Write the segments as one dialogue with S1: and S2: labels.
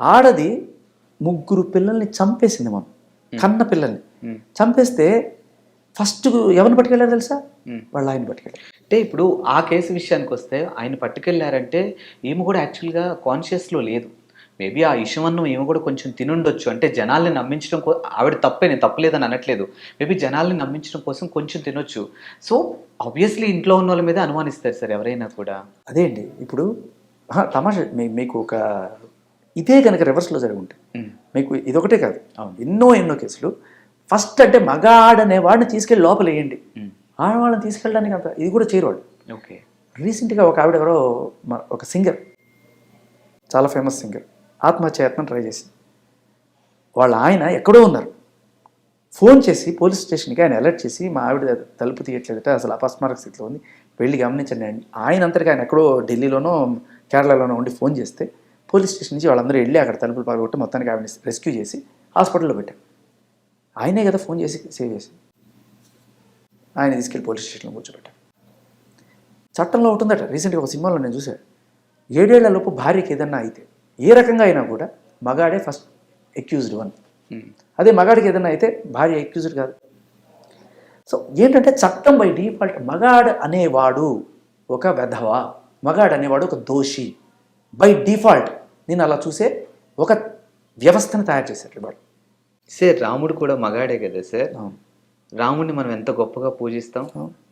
S1: ఆడది ముగ్గురు పిల్లల్ని చంపేసింది మనం కన్న పిల్లల్ని. చంపేస్తే ఫస్ట్ ఎవరిని పట్టుకెళ్ళారు తెలుసా. వాళ్ళ ఆయన పట్టుకెళ్ళారు.
S2: అంటే ఇప్పుడు ఆ కేసు విషయానికి వస్తే ఆయన పట్టుకెళ్ళారంటే ఈమె కూడా యాక్చువల్గా కాన్షియస్లో లేదు. మేబీ ఆ ఇషమన్నం ఈమె కూడా కొంచెం తినుండొచ్చు. అంటే జనాల్ని నమ్మించడం కో ఆవిడ తప్పే నేను తప్పలేదని అనట్లేదు. మేబీ జనాల్ని నమ్మించడం కోసం కొంచెం తినొచ్చు. సో ఆబ్వియస్లీ ఇంట్లో ఉన్న వాళ్ళ మీద అనుమానిస్తారు సార్ ఎవరైనా కూడా.
S1: అదే అండి. ఇప్పుడు తమాషా మీకు ఒక ఇదే కనుక రివర్స్లో జరిగి ఉంటే. మీకు ఇదొకటే కాదు. ఎన్నో ఎన్నో కేసులు. ఫస్ట్ అంటే మగాడనే వాడిని తీసుకెళ్ళి లోపల వేయండి. ఆడవాళ్ళని తీసుకెళ్ళడానికి అంత ఇది కూడా చేయరు వాళ్ళు
S2: ఓకే.
S1: రీసెంట్గా ఒక ఆవిడ ఎవరో ఒక సింగర్ చాలా ఫేమస్ సింగర్ ఆత్మహత్య యత్నం ట్రై చేసింది. వాళ్ళ ఆయన ఎక్కడో ఉన్నారు. ఫోన్ చేసి పోలీస్ స్టేషన్కి ఆయన అలర్ట్ చేసి మా ఆవిడ తలుపు తీయట్లేదట అసలు అపస్మారక స్థితిలో ఉంది. వెళ్ళి గమనించండి. ఆయన అంతటికి ఆయన ఎక్కడో ఢిల్లీలోనో కేరళలోనో ఉండి ఫోన్ చేస్తే పోలీస్ స్టేషన్ నుంచి వాళ్ళందరూ వెళ్ళి అక్కడ తలుపులు పాల్గొట్టి మొత్తానికి ఆవిడని రెస్క్యూ చేసి హాస్పిటల్లో పెట్టారు. ఆయనే కదా ఫోన్ చేసి సేవ్ చేసి ఆయన తీసుకెళ్ళి పోలీస్ స్టేషన్లో కూర్చోబెట్టారు. చట్టంలో ఉంటుందట రీసెంట్గా ఒక సినిమాలో నేను చూసాను ఏడేళ్ళ లోపు భార్యకి ఏదన్నా అయితే ఏ రకంగా అయినా కూడా మగాడే ఫస్ట్ ఎక్యూజ్డ్ వన్
S2: మ్మ్.
S1: అదే మగాడికి ఏదన్నా అయితే భార్య ఎక్యూజ్డ్ కాదు. సో ఏంటంటే చట్టం బై డిఫాల్ట్ మగాడు అనేవాడు ఒక వెధవ మగాడు అనేవాడు ఒక దోషి. బై డిఫాల్ట్ నేను అలా చూసే ఒక వ్యవస్థను తయారు చేశారు వాడు
S2: సార్ రాముడు కూడా మగాడే కదా సార్. రాముడిని మనం ఎంత గొప్పగా పూజిస్తాం.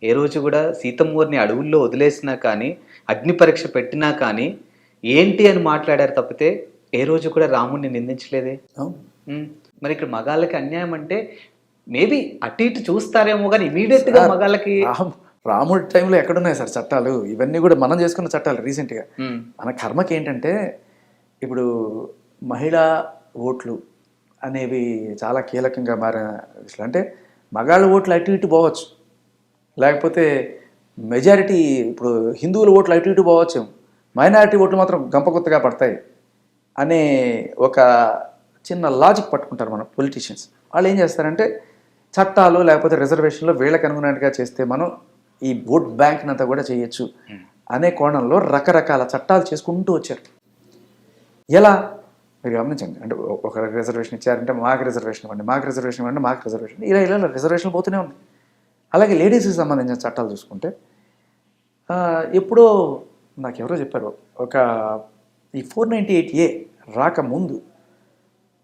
S2: ఏ రోజు కూడా సీతమ్మూరిని అడవుల్లో వదిలేసినా కానీ అగ్ని పరీక్ష పెట్టినా కానీ ఏంటి అని మాట్లాడారు తప్పితే ఏ రోజు కూడా రాముడిని నిందించలేదే? మరి ఇక్కడ మగాళ్ళకి అన్యాయం అంటే మేబీ అటు ఇటు చూస్తారేమో కానీ ఇమీడియట్గా
S1: సార్,
S2: మగాళ్ళకి
S1: రాముడి టైంలో ఎక్కడున్నాయి సార్ చట్టాలు? ఇవన్నీ కూడా మనం చేసుకున్న చట్టాలు రీసెంట్గా మన కర్మకి ఏంటంటే ఇప్పుడు మహిళా ఓట్లు అనేవి చాలా కీలకంగా మారిన విషయాలు అంటే మగాళ్ళ ఓట్లు అటు ఇటు పోవచ్చు. లేకపోతే మెజారిటీ ఇప్పుడు హిందువుల ఓట్లు అటు ఇటు పోవచ్చు. మైనారిటీ ఓట్లు మాత్రం గంపగుత్తగా పడతాయి అనే ఒక చిన్న లాజిక్ పట్టుకుంటారు మన పొలిటీషియన్స్ వాళ్ళు ఏం చేస్తారంటే చట్టాలు లేకపోతే రిజర్వేషన్లో వీళ్ళకి అనుగుణంగా చేస్తే మనం ఈ ఓట్ బ్యాంక్ అంతా కూడా చేయొచ్చు అనే కోణంలో రకరకాల చట్టాలు చేసుకుంటూ వచ్చారు. ఎలా? మీరు గమనించండి. అంటే ఒక రిజర్వేషన్ ఇచ్చారంటే మాకు రిజర్వేషన్ ఇవ్వండి మాకు రిజర్వేషన్ ఇవ్వండి మాకు రిజర్వేషన్ ఇలా ఇలా రిజర్వేషన్ పోతూనే ఉంది. అలాగే లేడీస్కి సంబంధించిన చట్టాలు చూసుకుంటే ఎప్పుడో నాకు ఎవరో చెప్పారు ఒక ఈ ఫోర్ నైంటీ ఎయిట్ ఏ రాకముందు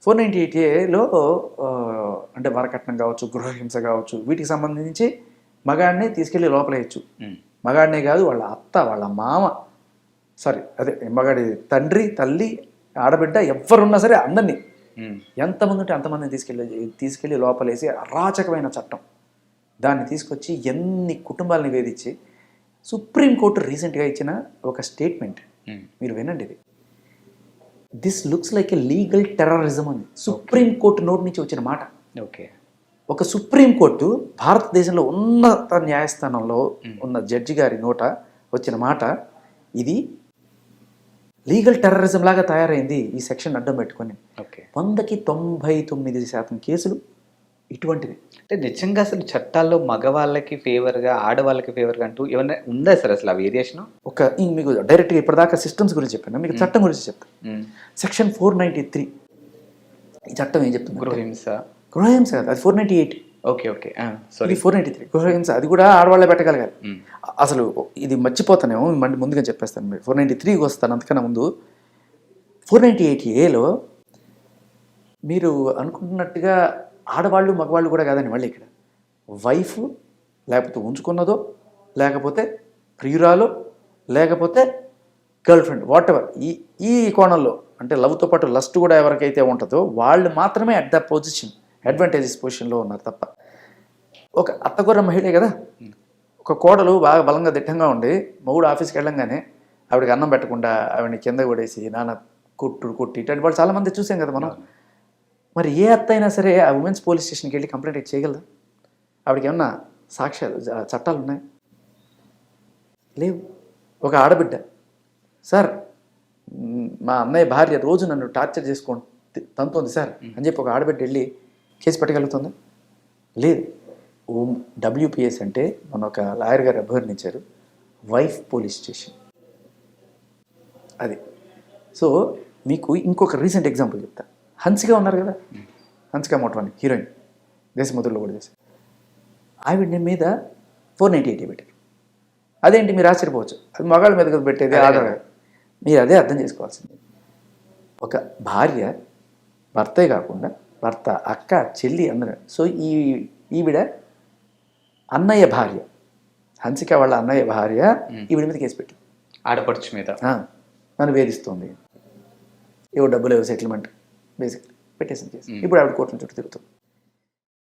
S1: ఫోర్ నైంటీ ఎయిట్ ఏలో అంటే వరకట్నం కావచ్చు గృహహింస కావచ్చు వీటికి సంబంధించి మగాడిని తీసుకెళ్ళి లోపలేయచ్చు మగాడినే కాదు వాళ్ళ అత్త వాళ్ళ మామ. సారీ అదే మగాడి తండ్రి తల్లి ఆడబిడ్డ ఎవరున్నా సరే అందరినీ. ఎంతమంది ఉంటే అంతమందిని తీసుకెళ్ళి తీసుకెళ్ళి లోపలేసి అరాచకమైన చట్టం. దాన్ని తీసుకొచ్చి ఎన్ని కుటుంబాలని వేధించి సుప్రీంకోర్టు రీసెంట్గా ఇచ్చిన ఒక స్టేట్మెంట్ మీరు వినండి ఇది. This looks like a legal terrorism అని. సుప్రీంకోర్టు నోటి నుంచి వచ్చిన మాట.
S2: ఓకే
S1: ఒక సుప్రీంకోర్టు భారతదేశంలో ఉన్నత న్యాయస్థానంలో ఉన్న జడ్జి గారి నోట వచ్చిన మాట ఇది లీగల్ టెర్రరిజం లాగా తయారైంది ఈ సెక్షన్ అడ్డం పెట్టుకొని.
S2: ఓకే.
S1: వందకి తొంభై తొమ్మిది శాతం కేసులు ఇటువంటివి.
S2: అంటే నిజంగా అసలు చట్టాల్లో మగవాళ్ళకి ఫేవర్గా ఆడవాళ్ళకి ఫేవర్గా అంటూ ఏమన్నా ఉందా సార్ అసలు ఆ వేరియేషన్?
S1: ఒక ఇంక మీకు డైరెక్ట్గా ఇప్పటిదాకా సిస్టమ్స్ గురించి చెప్పాను మీకు చట్టం గురించి చెప్తాను సెక్షన్ ఫోర్ నైంటీ త్రీ. ఈ చట్టం ఏం చెప్తుంది
S2: గృహహింస.
S1: గృహహింస కాదు అది four ninety eight
S2: okay okay sorry
S1: four ninety three గృహహింస అది కూడా ఆడవాళ్ళే పెట్టగలగాలి. అసలు ఇది మర్చిపోతానేమో మండి ముందుగా చెప్పేస్తాను మీరు. ఫోర్ నైంటీ త్రీకి వస్తాను అంతకన్నా ముందు ఫోర్ నైంటీ ఎయిట్ ఏలో మీరు అనుకుంటున్నట్టుగా ఆడవాళ్ళు మగవాళ్ళు కూడా కాదండి మళ్ళీ ఇక్కడ. వైఫ్ లేకపోతే ఉంచుకున్నదో లేకపోతే ప్రియురాలో లేకపోతే గర్ల్ ఫ్రెండ్ వాట్ ఎవర్ ఈ ఈ కోణంలో అంటే లవ్తో పాటు లస్ట్ కూడా ఎవరికైతే ఉంటుందో వాళ్ళు మాత్రమే అట్ ద పొజిషన్ అడ్వాంటేజెస్ పొజిషన్లో ఉన్నారు తప్ప. ఒక అత్తగొర్ర మహిళే కదా? ఒక కోడలు బాగా బలంగా దిట్టంగా ఉండి మొగుడు ఆఫీస్కి వెళ్ళంగానే ఆవిడకి అన్నం పెట్టకుండా ఆవిడని కింద కొడేసి నాన్న కొట్టు కొట్టి ఇటువంటి వాళ్ళు చాలామంది చూసాం కదా మనం. మరి ఏ అత్త అయినా సరే ఆ ఉమెన్స్ పోలీస్ స్టేషన్కి వెళ్ళి కంప్లైంట్ చేయగలదా? ఆవిడకి ఏమన్నా సాక్ష్యాలు చట్టాలు ఉన్నాయి? లేవు. ఒక ఆడబిడ్డ. సార్ మ్, మా అన్నయ్య భార్య రోజు నన్ను టార్చర్ చేసుకొని తంతోంది సార్ అని చెప్పి ఒక ఆడబిడ్డ వెళ్ళి కేసు పెట్టగలుగుతుందా? లేదు. ఓ డబ్ల్యూపిఎస్ అంటే మన ఒక లాయర్ గారు అభ్యర్థించారు వైఫ్ పోలీస్ స్టేషన్. అది. సో మీకు ఇంకొక రీసెంట్ ఎగ్జాంపుల్ చెప్తా. హన్సిక ఉన్నారు కదా? హన్సిక మోటవాణి హీరోయిన్. దేశముద్రలో కూడా చేశారు. ఆవిడ మీద ఫోర్ నైంటీ ఎయిటీ పెట్టారు. అదేంటి? మీరు ఆశ్చర్యపోవచ్చు. అది మగాళ్ళ మీద కదా పెట్టేది ఆధార. మీరు అదే అర్థం చేసుకోవాల్సింది. ఒక భార్య భర్తే కాకుండా భర్త అక్క చెల్లి అందరూ. సో ఈ ఈవిడ అన్నయ్య భార్య. హన్సిక వాళ్ళ అన్నయ్య భార్య ఈవిడ మీద కేసు పెట్టింది.
S2: ఆడపడుచు మీద.
S1: నన్ను వేధిస్తోంది. ఏవో డబ్బులు ఏవో సెటిల్మెంట్ బేసిక్ పెట్టేసింది ఇప్పుడు ఆవిడ కోర్టుల చుట్టూ తిరుగుతుంది.